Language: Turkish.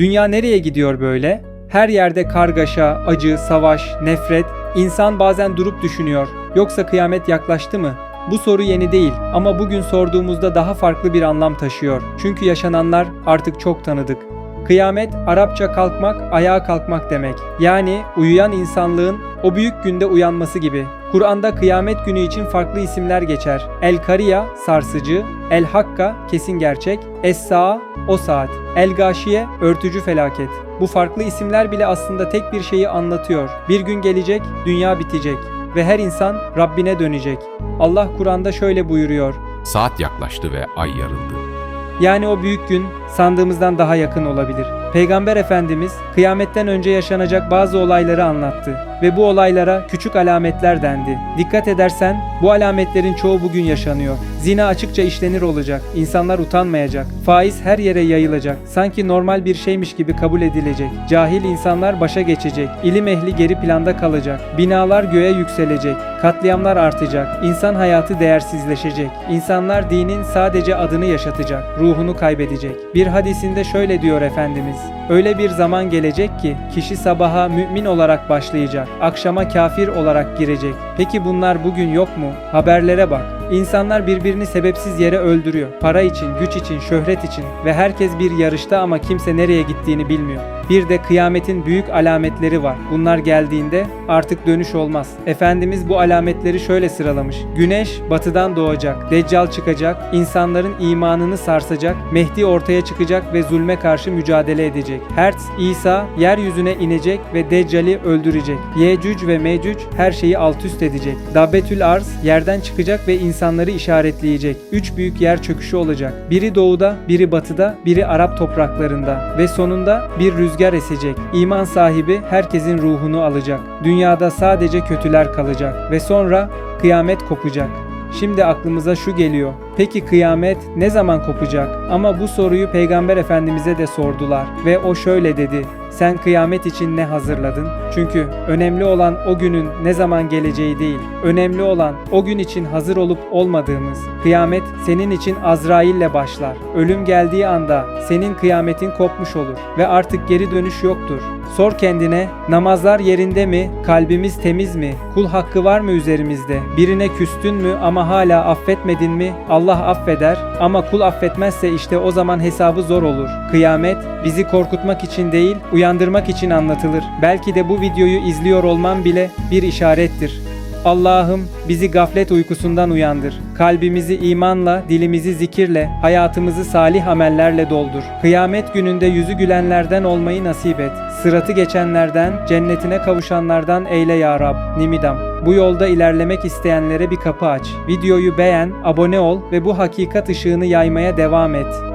Dünya nereye gidiyor böyle? Her yerde kargaşa, acı, savaş, nefret. İnsan bazen durup düşünüyor. Yoksa kıyamet yaklaştı mı? Bu soru yeni değil ama bugün sorduğumuzda daha farklı bir anlam taşıyor. Çünkü yaşananlar artık çok tanıdık. Kıyamet Arapça kalkmak, ayağa kalkmak demek. Yani uyuyan insanlığın o büyük günde uyanması gibi. Kur'an'da kıyamet günü için farklı isimler geçer. El Kariya sarsıcı, El Hakka kesin gerçek, Es-Saa o saat, El Gâşiye örtücü felaket. Bu farklı isimler bile aslında tek bir şeyi anlatıyor. Bir gün gelecek, dünya bitecek ve her insan Rabbine dönecek. Allah Kur'an'da şöyle buyuruyor. Saat yaklaştı ve ay yarıldı. Yani o büyük gün sandığımızdan daha yakın olabilir. Peygamber Efendimiz kıyametten önce yaşanacak bazı olayları anlattı ve bu olaylara küçük alametler dendi. Dikkat edersen bu alametlerin çoğu bugün yaşanıyor. Zina açıkça işlenir olacak, insanlar utanmayacak, faiz her yere yayılacak, sanki normal bir şeymiş gibi kabul edilecek, cahil insanlar başa geçecek, ilim ehli geri planda kalacak, binalar göğe yükselecek, katliamlar artacak, insan hayatı değersizleşecek, insanlar dinin sadece adını yaşatacak, ruhunu kaybedecek. Bir hadisinde şöyle diyor Efendimiz, öyle bir zaman gelecek ki kişi sabaha mümin olarak başlayacak, akşama kafir olarak girecek. Peki bunlar bugün yok mu? Haberlere bak. İnsanlar birbirini sebepsiz yere öldürüyor. Para için, güç için, şöhret için ve herkes bir yarışta ama kimse nereye gittiğini bilmiyor. Bir de kıyametin büyük alametleri var. Bunlar geldiğinde artık dönüş olmaz. Efendimiz bu alametleri şöyle sıralamış. Güneş batıdan doğacak, Deccal çıkacak, insanların imanını sarsacak, Mehdi ortaya çıkacak ve zulme karşı mücadele edecek. Hertz, İsa yeryüzüne inecek ve Deccal'i öldürecek. Yecüc ve Mecüc her şeyi alt üst edecek. Dabbetül Arz yerden çıkacak ve insanları işaretleyecek. Üç büyük yer çöküşü olacak. Biri doğuda, biri batıda, biri Arap topraklarında ve sonunda bir rüzgar esecek. İman sahibi herkesin ruhunu alacak. Dünyada sadece kötüler kalacak ve sonra kıyamet kopacak. Şimdi aklımıza şu geliyor. Peki kıyamet ne zaman kopacak? Ama bu soruyu Peygamber Efendimiz'e de sordular ve o şöyle dedi. Sen kıyamet için ne hazırladın? Çünkü önemli olan o günün ne zaman geleceği değil. Önemli olan o gün için hazır olup olmadığımız. Kıyamet senin için Azrail'le başlar. Ölüm geldiği anda senin kıyametin kopmuş olur ve artık geri dönüş yoktur. Sor kendine namazlar yerinde mi? Kalbimiz temiz mi? Kul hakkı var mı üzerimizde? Birine küstün mü ama hala affetmedin mi? Allah affeder ama kul affetmezse işte o zaman hesabı zor olur. Kıyamet bizi korkutmak için değil, uyandırmak için anlatılır. Belki de bu videoyu izliyor olman bile bir işarettir. Allah'ım bizi gaflet uykusundan uyandır. Kalbimizi imanla, dilimizi zikirle, hayatımızı salih amellerle doldur. Kıyamet gününde yüzü gülenlerden olmayı nasip et. Sıratı geçenlerden, cennetine kavuşanlardan eyle ya Rab. Nimidam. Bu yolda ilerlemek isteyenlere bir kapı aç. Videoyu beğen, abone ol ve bu hakikat ışığını yaymaya devam et.